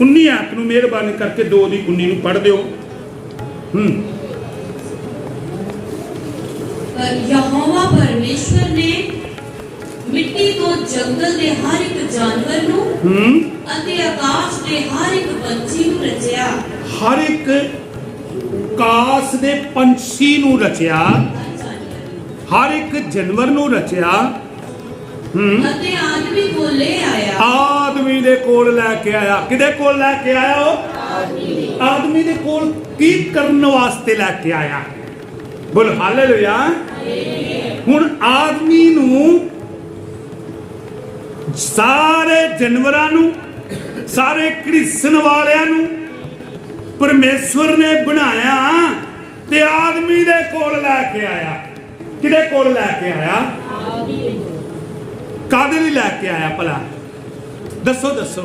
19 ਆਪ ਨੂੰ ਮਿਹਰਬਾਨੀ ਕਰਕੇ 2 ਦੀ 19 ਨੂੰ ਪੜ੍ਹ ਦਿਓ। ਹੂੰ। ਯਹੋਵਾ ਪਰਮੇਸ਼ਵਰ ਨੇ ਮਿੱਟੀ ਤੋਂ ਜੰਗਲ ਦੇ ਹਰ ਇੱਕ ਜਾਨਵਰ ਨੂੰ ਹੂੰ। ਅਤੇ ਆਕਾਸ਼ ਦੇ ਹਰ ਇੱਕ ਪੰਛੀ ਨੂੰ ਰਚਿਆ। ਹਰ ਇੱਕ ਕਾਸ ਦੇ ਪੰਛੀ ਨੂੰ ਰਚਿਆ। ਹਰ ਇੱਕ ਜਾਨਵਰ ਨੂੰ ਰਚਿਆ। ਹੂੰ। ਅਤੇ ਆਦਮੀ ਕੋਲ ਲੈ ਆਇਆ। ਆਦਮੀ ਦੇ ਕੋਲ ਲੈ ਕੇ ਆਇਆ। ਕਿਹਦੇ ਕੋਲ ਲੈ ਕੇ ਆਇਆ ਉਹ? ਆਦਮੀ ਦੇ ਕੋਲ ਕੀ ਕਰਨ ਵਾਸਤੇ ਲੈ ਕੇ ਆਇਆ? ਬੋਲ, ਹਾਲੇਲੂਇਆ। ਹੁਣ ਆਦਮੀ ਨੂੰ ਸਾਰੇ ਜਾਨਵਰਾਂ ਨੂੰ, ਸਾਰੇ ਕ੍ਰਿਸ਼ਨ ਵਾਲਿਆਂ ਨੂੰ ਪਰਮੇਸ਼ਵਰ ਨੇ ਬਣਾਇਆ ਤੇ ਆਦਮੀ ਦੇ ਕੋਲ ਲੈ ਕੇ ਆਇਆ। ਕਿਹਦੇ ਕੋਲ ਲੈ ਕੇ ਆਇਆ? ਕਾਦੇ ਲਈ ਲੈ ਕੇ ਆਇਆ ਭਲਾ? ਦੱਸੋ ਦੱਸੋ।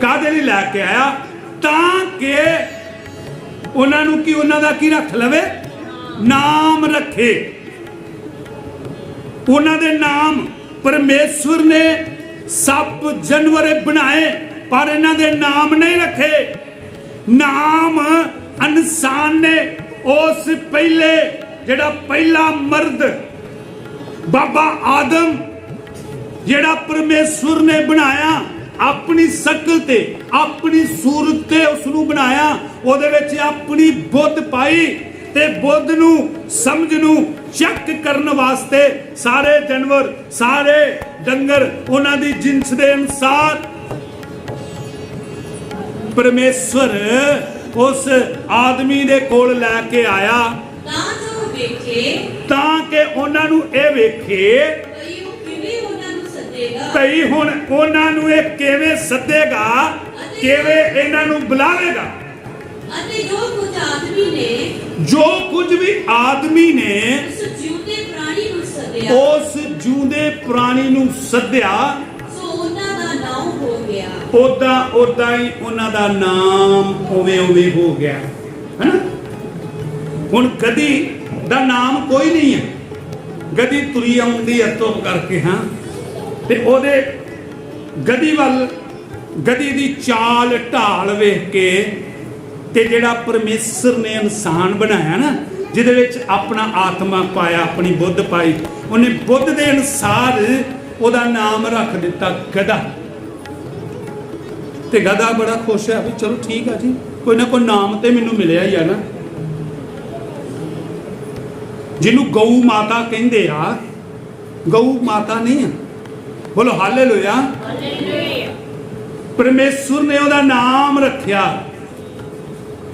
ਕਾਦੇ ਲਈ ਲੈ ਕੇ ਆਇਆ? ਤਾਂ ਕਿ ਉਹਨਾਂ ਨੂੰ ਕੀ ਉਹਨਾਂ ਦਾ ਕੀ ਰੱਖ ਲਵੇ? ਨਾਮ ਰੱਖੇ। ਉਹਨਾਂ ਦੇ ਨਾਮ ਪਰਮੇਸ਼ਵਰ ਨੇ ਸੱਪ ਜਨਵਰੇ ਬਣਾਏ, ਪਰ ਇਹਨਾਂ ਦੇ ਨਾਮ ਨਹੀਂ ਰੱਖੇ। ਨਾਮ ਇਨਸਾਨ ਨੇ, ਉਸ ਪਹਿਲੇ ਜਿਹੜਾ ਪਹਿਲਾ ਮਰਦ ਬਾਬਾ ਆਦਮ, ਜਿਹੜਾ ਪਰਮੇਸ਼ਵਰ ਨੇ ਬਣਾਇਆ, ਆਪਣੀ ਸ਼ਕਲ ਤੇ, ਆਪਣੀ ਸੂਰਤ ਤੇ ਉਸ ਨੂੰ ਬਣਾਇਆ, ਉਹਦੇ ਵਿੱਚ ਆਪਣੀ ਬੁੱਧ ਪਾਈ ਤੇ ਬੁੱਧ ਨੂੰ ਸਮਝ ਨੂੰ ਚੈੱਕ ਕਰਨ ਵਾਸਤੇ ਸਾਰੇ ਜਾਨਵਰ, ਸਾਰੇ ਡੰਗਰ, ਉਹਨਾਂ ਦੀ ਜਿੰਸ ਦੇ ਅਨਸਾਰ ਪਰਮੇਸ਼ਵਰ ਉਸ ਆਦਮੀ ਦੇ ਕੋਲ ਲੈ ਕੇ ਆਇਆ। ਵੇਖੇ ਤਾਂ ਕਿ ਉਹਨਾਂ ਨੂੰ ਇਹ ਵੇਖੇ ਭਈ ਉਹ ਕਿਵੇਂ ਉਹਨਾਂ ਨੂੰ ਸੱਦੇਗਾ? ਭਈ ਹੁਣ ਉਹਨਾਂ ਨੂੰ ਇਹ ਕਿਵੇਂ ਸੱਦੇਗਾ? ਕਿਵੇਂ ਇਹਨਾਂ ਨੂੰ ਬੁਲਾਵੇਗਾ? ਅਤੇ ਜੋ ਕੁਝ ਆਦਮੀ ਨੇ ਜੋ ਕੁਝ ਵੀ ਆਦਮੀ ਨੇ ਉਸ ਜਿਉਂਦੇ ਪ੍ਰਾਣੀ ਨੂੰ ਸੱਦਿਆ। ਉਸ ਜੂਦੇ ਪ੍ਰਾਣੀ ਨੂੰ ਸੱਦਿਆ। ਸੋ ਉਹਨਾਂ ਦਾ ਨਾਮ ਹੋ ਗਿਆ। ਉਦਾਂ ਉਦਾਂ ਹੀ ਉਹਨਾਂ ਦਾ ਨਾਮ ਉਵੇਂ ਉਵੇਂ ਹੋ ਗਿਆ। ਹੈਨਾ? ਹੁਣ ਗਦੀ ਦਾ ਨਾਮ ਕੋਈ ਨਹੀਂ ਹੈ। ਗਦੀ ਤੁਰੀ ਆਉਂਦੀ ਹੈ ਤੁਰ ਕਰਕੇ, ਹਾਂ। ਤੇ ਉਹਦੇ ਗਦੀ ਵੱਲ ਗਦੀ ਦੀ ਚਾਲ ਢਾਲ ਵੇਖ ਕੇ ਤੇ ਜਿਹੜਾ ਪਰਮੇਸ਼ਰ ਨੇ ਇਨਸਾਨ ਬਣਾਇਆ ਨਾ, ਜਿਹਦੇ ਵਿੱਚ ਆਪਣਾ ਆਤਮਾ ਪਾਇਆ, ਆਪਣੀ ਬੁੱਧ ਪਾਈ, ਉਹਨੇ ਬੁੱਧ ਦੇ ਅਨਸਾਰ ਉਹਦਾ ਨਾਮ ਰੱਖ ਦਿੱਤਾ ਗਧਾ। ਤੇ ਗਧਾ ਬੜਾ ਖੁਸ਼ ਹੈ ਵੀ ਚਲੋ ਠੀਕ ਆ ਜੀ, ਕੋਈ ਨਾ ਕੋਈ ਨਾਮ ਤੇ ਮੈਨੂੰ ਮਿਲਿਆ ਹੀ ਆ ਨਾ। ਜਿਹਨੂੰ ਗਊ ਮਾਤਾ ਕਹਿੰਦੇ ਆ, ਗਊ ਮਾਤਾ ਨਹੀਂ ਆ। ਬੋਲੋ, ਹਾਲੇਲੂਇਆ। ਪਰਮੇਸ਼ਵਰ ਨੇ ਉਹਦਾ ਨਾਮ ਰੱਖਿਆ।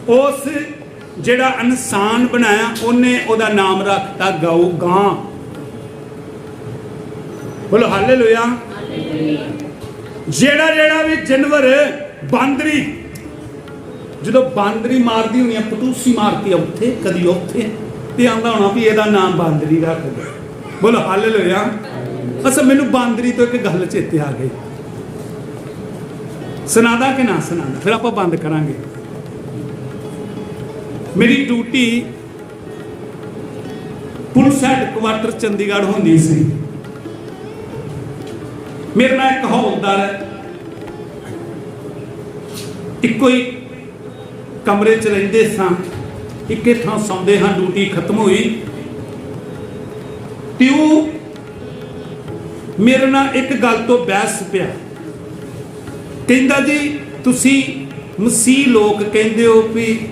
ਉਸ ਜਿਹੜਾ ਇਨਸਾਨ ਬਣਾਇਆ, ਉਹਨੇ ਉਹਦਾ ਨਾਮ ਰੱਖਤਾ ਗਊ ਗਾਂ। ਬੋਲੋ, ਹਾਲੇਲੂਇਆ। ਜਿਹੜਾ ਜਿਹੜਾ ਵੀ ਜਾਨਵਰ ਬਾਂਦਰੀ, ਜਦੋਂ ਬਾਂਦਰੀ ਮਾਰਦੀ ਹੋਣੀ ਆ, ਪਟੂਸੀ ਮਾਰਦੀ ਆ, ਉੱਥੇ, ਕਦੀ ਉੱਥੇ। ਤੇ ਆਂਦਾ ਹੋਣਾ ਵੀ ਇਹਦਾ ਨਾਮ ਬਾਂਦਰੀ ਰੱਖ ਦੇ। ਬੋਲੋ ਹਾਲੇਲੂਇਆ ਅਸਾਂ ਮੈਨੂੰ ਬਾਂਦਰੀ ਤੋਂ ਇੱਕ ਗੱਲ ਚੇਤੇ ਆ ਗਈ। ਸੁਣਾਦਾ ਕਿ ਨਾ ਸੁਣਾਦਾ? ਫਿਰ ਆਪਾਂ ਬੰਦ ਕਰਾਂਗੇ। ਮੇਰੀ ਡਿਊਟੀ ਪੁਲਿਸ ਹੈਡਕੁਆਟਰ ਚੰਡੀਗੜ੍ਹ ਹੁੰਦੀ ਸੀ। ਮੇਰੇ ਨਾਲ ਇੱਕ ਹੌਲਦਾਰ ਹੈ। ਇੱਕੋ ਹੀ ਕਮਰੇ 'ਚ ਰਹਿੰਦੇ ਸਾਂ। ਇੱਕੇ ਥਾਂ ਸੌਂਦੇ ਹਾਂ, ਡਿਊਟੀ ਖਤਮ ਹੋਈ। ਤੇ ਉਹ ਮੇਰੇ ਨਾਲ ਇੱਕ ਗੱਲ ਤੋਂ ਬਹਿਸ ਪਿਆ। ਕਹਿੰਦਾ ਜੀ, ਤੁਸੀਂ ਮਸੀਹ ਲੋਕ ਕਹਿੰਦੇ ਹੋ ਵੀ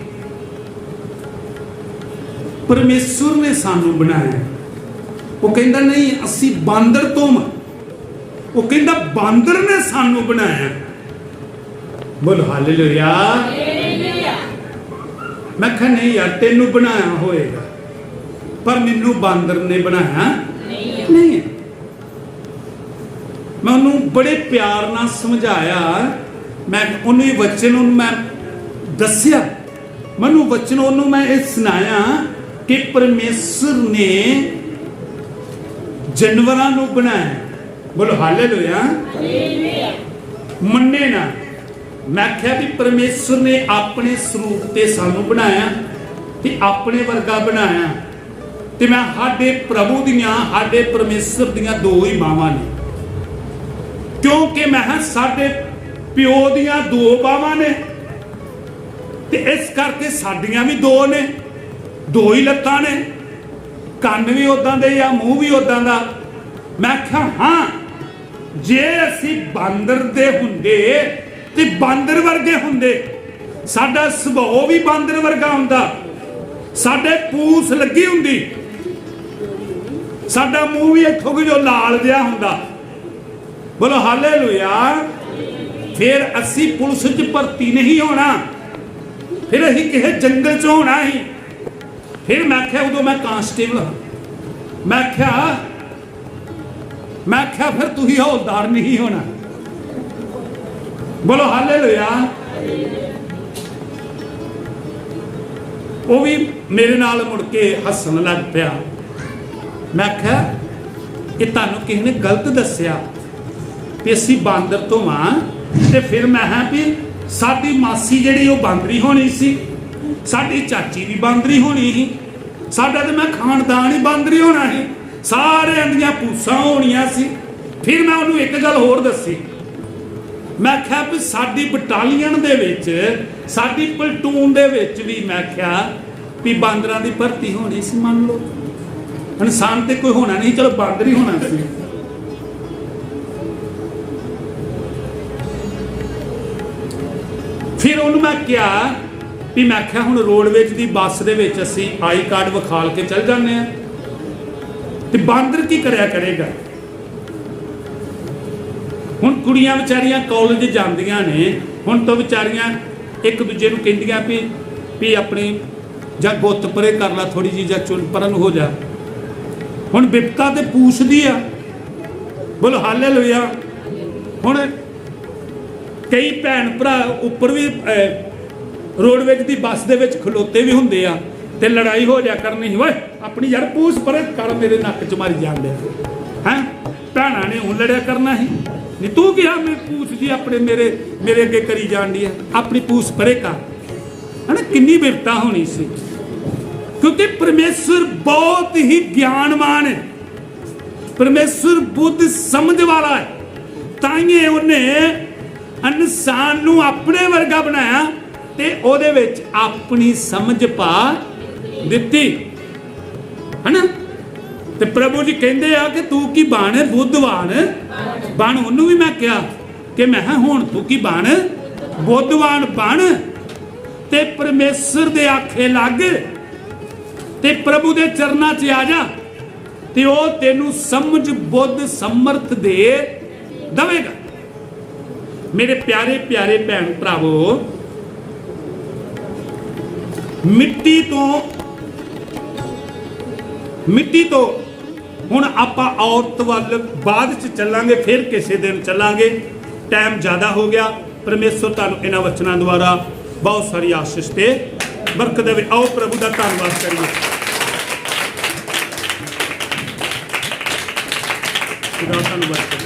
ਪਰਮੇਸ਼ਵਰ ਨੇ ਸਾਨੂੰ ਬਣਾਇਆ। ਉਹ ਕਹਿੰਦਾ, ਨਹੀਂ, ਅਸੀਂ ਬਾਂਦਰ ਤੋਂ ਮ- ਉਹ ਕਹਿੰਦਾ, ਬਾਂਦਰ ਨੇ ਸਾਨੂੰ ਬਣਾਇਆ। ਬੋਲ, ਹਾਲੇਲੂਇਆ। ਮੈਂ ਕਿਹਾ ਨਹੀਂ ਯਾਰ ਤੈਨੂੰ ਬਣਾਇਆ ਹੋਏਗਾ। ਪਰ ਮੈਨੂੰ ਬਾਂਦਰ ਨੇ ਬਣਾਇਆ ਨਹੀਂ। ਮੈਂ ਉਹਨੂੰ ਬੜੇ ਪਿਆਰ ਨਾਲ ਸਮਝਾਇਆ। ਮੈਂ ਉਹਨੂੰ ਇਹ ਵਚਨ ਉਹਨੂੰ ਮੈਂ ਦੱਸਿਆ। ਮੈਨੂੰ ਵਚਨ ਉਹਨੂੰ ਮੈਂ ਇਹ ਸੁਣਾਇਆ ਕਿ ਪਰਮੇਸ਼ਰ ਨੇ ਜਾਨਵਰਾਂ ਨੂੰ ਬਣਾਇਆ। ਬੋਲੋ ਹਾਲੇਲੂਇਆ। ਮੰਨੇ ਨਾ। ਮੈਂ ਕਿਹਾ ਵੀ ਪਰਮੇਸ਼ਰ ਨੇ ਆਪਣੇ ਸਰੂਪ ਤੇ ਸਾਨੂੰ ਬਣਾਇਆ, ਤੇ ਆਪਣੇ ਵਰਗਾ ਬਣਾਇਆ। ਤੇ ਮੈਂ ਸਾਡੇ ਪ੍ਰਭੂ ਦੀਆਂ, ਸਾਡੇ ਪਰਮੇਸ਼ਰ ਦੀਆਂ ਦੋ ਹੀ ਬਾਹਾਂ ਨੇ। ਕਿਉਂਕਿ ਮੈਂ ਕਿਹਾ ਸਾਡੇ ਪਿਓ ਦੀਆਂ ਦੋ ਬਾਵਾਂ ਨੇ, ਤੇ ਇਸ ਕਰਕੇ ਸਾਡੀਆਂ ਵੀ ਦੋ ਨੇ, ਦੋ ਹੀ ਲੱਤਾਂ ਨੇ। ਕੰਨ ਵੀ ਉਦਾਂ ਦੇ ਜਾਂ ਮੂੰਹ ਵੀ ਉਦਾਂ ਦਾ। ਮੈਂ ਕਿਹਾ, ਹਾਂ, ਜੇ ਅਸੀਂ ਬਾਂਦਰ ਦੇ ਹੁੰਦੇ ਤੇ ਬਾਂਦਰ ਵਰਗੇ ਹੁੰਦੇ। ਸਾਡਾ ਸੁਭਾਅ ਵੀ ਬਾਂਦਰ ਵਰਗਾ ਹੁੰਦਾ। ਸਾਡੇ ਪੂਛ ਲੱਗੀ ਹੁੰਦੀ। ਸਾਡਾ ਮੂੰਹ ਵੀ ਇੱਥੋਂ ਕਿ ਜੋ ਲਾਲ ਜਿਹਾ ਹੁੰਦਾ। ਬੋਲੋ, ਹਾਲੇਲੂਇਆ। ਫਿਰ ਅਸੀਂ ਪੁਲਿਸ 'ਚ ਭਰਤੀ ਨਹੀਂ ਹੋਣਾ। ਫਿਰ ਅਸੀਂ ਕਿਸੇ ਜੰਗਲ 'ਚ ਹੋਣਾ ਹੀ। ਫਿਰ ਮੈਂ ਆਖਿਆ, ਉਦੋਂ ਮੈਂ ਕਾਂਸਟੇਬਲ ਹਾਂ। ਮੈਂ ਆਖਿਆ ਮੈਂ ਆਖਿਆ, ਫਿਰ ਤੁਸੀਂ ਹੌਲਦਾਰ ਨਹੀਂ ਹੋਣਾ। ਬੋਲੋ ਹਾਲੇਲੂਇਆ। ਉਹ ਵੀ ਮੇਰੇ ਨਾਲ ਮੁੜ ਕੇ ਹੱਸਣ ਲੱਗ ਪਿਆ। ਮੈਂ ਕਿਹਾ ਕਿ ਤੁਹਾਨੂੰ ਕਿਸੇ ਨੇ ਗਲਤ ਦੱਸਿਆ ਵੀ ਅਸੀਂ ਬਾਂਦਰ ਤੋਂ ਵਾਂ ਤੇ ਫਿਰ ਮੈਂ ਹਾਂ ਵੀ ਸਾਡੀ ਮਾਸੀ ਜਿਹੜੀ ਉਹ ਬਾਂਦਰੀ ਹੋਣੀ ਸੀ, ਸਾਡੀ ਚਾਚੀ ਵੀ ਬਾਂਦਰੀ ਹੋਣੀ ਸੀ, ਸਾਡਾ ਤੇ ਮੈਂ ਖਾਨਦਾਨ ਹੀ ਬਾਂਦਰੀ ਹੋਣਾ ਸੀ, ਸਾਰਿਆਂ ਦੀਆਂ ਪੂਸਾਂ ਹੋਣੀਆਂ ਸੀ। ਫਿਰ ਮੈਂ ਉਹਨੂੰ ਇੱਕ ਗੱਲ ਹੋਰ ਦੱਸੀ। ਮੈਂ ਕਿਹਾ ਵੀ ਸਾਡੀ ਬਟਾਲੀਅਨ ਦੇ ਵਿੱਚ, ਸਾਡੀ ਪਲਟੂਨ ਦੇ ਵਿੱਚ ਵੀ ਮੈਂ ਕਿਹਾ ਵੀ ਬਾਂਦਰਾਂ ਦੀ ਭਰਤੀ ਹੋਣੀ ਸੀ, ਮੰਨ ਲਓ। ਇਨਸਾਨ ਤੇ ਕੋਈ ਹੋਣਾ ਨਹੀਂ ਚਲੋ ਬਾਂਦਰ ਹੀ ਹੋਣਾ ਸੀ। ਫਿਰ ਉਹਨੂੰ ਮੈਂ ਕਿਹਾ ਵੀ ਮੈਂ ਕਿਹਾ ਹੁਣ ਰੋਡਵੇਜ ਦੀ ਬੱਸ ਦੇ ਵਿੱਚ ਅਸੀਂ ਆਈ ਕਾਰਡ ਵਿਖਾਲ ਕੇ ਚੱਲ ਜਾਂਦੇ ਆ ਤੇ ਬਾਂਦਰ ਕੀ ਕਰਿਆ ਕਰੇਗਾ? ਹੁਣ ਕੁੜੀਆਂ ਵਿਚਾਰੀਆਂ ਕਾਲਜ ਜਾਂਦੀਆਂ ਨੇ, ਹੁਣ ਤਾਂ ਵਿਚਾਰੀਆਂ ਇੱਕ ਦੂਜੇ ਨੂੰ ਕਹਿੰਦੀਆਂ ਵੀ ਵੀ ਆਪਣੀ ਜਾਂ ਗੁੱਤ ਪਰੇ ਕਰ ਲੈ ਥੋੜੀ ਜੀ ਜਾਂ ਚੁੰਨ ਪਰਨ ਹੋ ਜਾ। ਹੁਣ ਬਿਪਤਾ ਤੇ ਪੂਛਦੀ ਆ। ਬੋਲ, ਹਾਲੇਲੂਇਆ। ਹੁਣ ਕਈ ਭੈਣ ਭਰਾ ਉੱਪਰ ਵੀ ਰੋਡਵੇਜ ਦੀ ਬੱਸ ਦੇ ਵਿੱਚ ਖਲੋਤੇ ਵੀ ਹੁੰਦੇ ਆ ਤੇ ਲੜਾਈ ਹੋ ਜਾ ਕਰਨੀ। ਸੀ ਓਏ, ਆਪਣੀ ਯਾਰ ਪੂਛ ਪਰੇ ਕਰ, ਮੇਰੇ ਨੱਕ 'ਚ ਮਾਰੀ ਜਾਂਦੇ ਹੈ? ਭੈਣਾਂ ਨੇ ਹੁਣ ਲੜਿਆ ਕਰਨਾ ਸੀ। ਨਹੀਂ ਤੂੰ ਕਿਹਾ ਮੈਂ ਪੂਛ ਜੀ ਆਪਣੇ ਮੇਰੇ ਮੇਰੇ ਅੱਗੇ ਕਰੀ ਜਾਂਦੀ ਆ ਆਪਣੀ ਪੂਛ ਪਰੇ ਕਰ। ਹਨਾ, ਕਿੰਨੀ ਬਿਰਤਾ ਹੋਣੀ ਸੀ। ਕਿਉਂਕਿ ਪਰਮੇਸ਼ਰ ਬਹੁਤ ਹੀ ਗਿਆਨਵਾਨ ਹੈ। ਪਰਮੇਸ਼ਰ ਬੁੱਧ ਸਮਝ ਵਾਲਾ ਹੈ। ਤਾਂ ਹੀ ਉਹਨੇ ਇਨਸਾਨ ਨੂੰ ਆਪਣੇ ਵਰਗਾ ਬਣਾਇਆ ਤੇ ਉਹਦੇ ਵਿੱਚ ਆਪਣੀ ਸਮਝ ਪਾ ਦਿੱਤੀ। ਹਨਾ? ਤੇ ਪ੍ਰਭੂ ਜੀ ਕਹਿੰਦੇ ਆ ਕਿ ਤੂੰ ਕੀ ਬਣ ਬੁੱਧਵਾਨ। ਬਣ ਉਹਨੂੰ ਵੀ ਮੈਂ ਕਿਹਾ ਕਿ ਮੈਂ ਕਿਹਾ, ਹੁਣ ਤੂੰ ਕੀ ਬਣ? ਬੁੱਧਵਾਨ ਬਣ। ਤੇ ਪਰਮੇਸ਼ਰ ਦੇ ਆਖੇ ਲੱਗ। ਤੇ ਪ੍ਰਭੂ ਦੇ ਚਰਨਾਂ 'ਚ ਆ ਜਾ। ਤੇ ਉਹ ਤੈਨੂੰ ਸਮਝ, ਬੁੱਧ, ਸਮਰਥ ਦੇ ਦਵੇਗਾ। ਮੇਰੇ ਪਿਆਰੇ ਪਿਆਰੇ ਭੈਣ ਭਰਾਵੋ, ਮਿੱਟੀ ਤੋਂ ਮਿੱਟੀ ਤੋਂ ਹੁਣ ਆਪਾਂ ਔਰਤ ਵੱਲ ਬਾਅਦ ਚ ਚੱਲਾਂਗੇ, ਫਿਰ ਕਿਸੇ ਦਿਨ ਚੱਲਾਂਗੇ। ਟਾਈਮ ਜ਼ਿਆਦਾ ਹੋ ਗਿਆ। ਪਰਮੇਸ਼ਰ ਤੁਹਾਨੂੰ ਇਹਨਾਂ ਵਚਨਾਂ ਦੁਆਰਾ ਬਹੁਤ ਸਾਰੀ ਆਸ਼ੀਸ਼ ਤੇ ਬਰਕਤ ਦੇਵੇ। ਆਓ ਪ੍ਰਭੂ ਦਾ ਧੰਨਵਾਦ ਕਰੀਏ। ਖੁਦਾ ਤੁਹਾਨੂੰ ਬਰਕਤ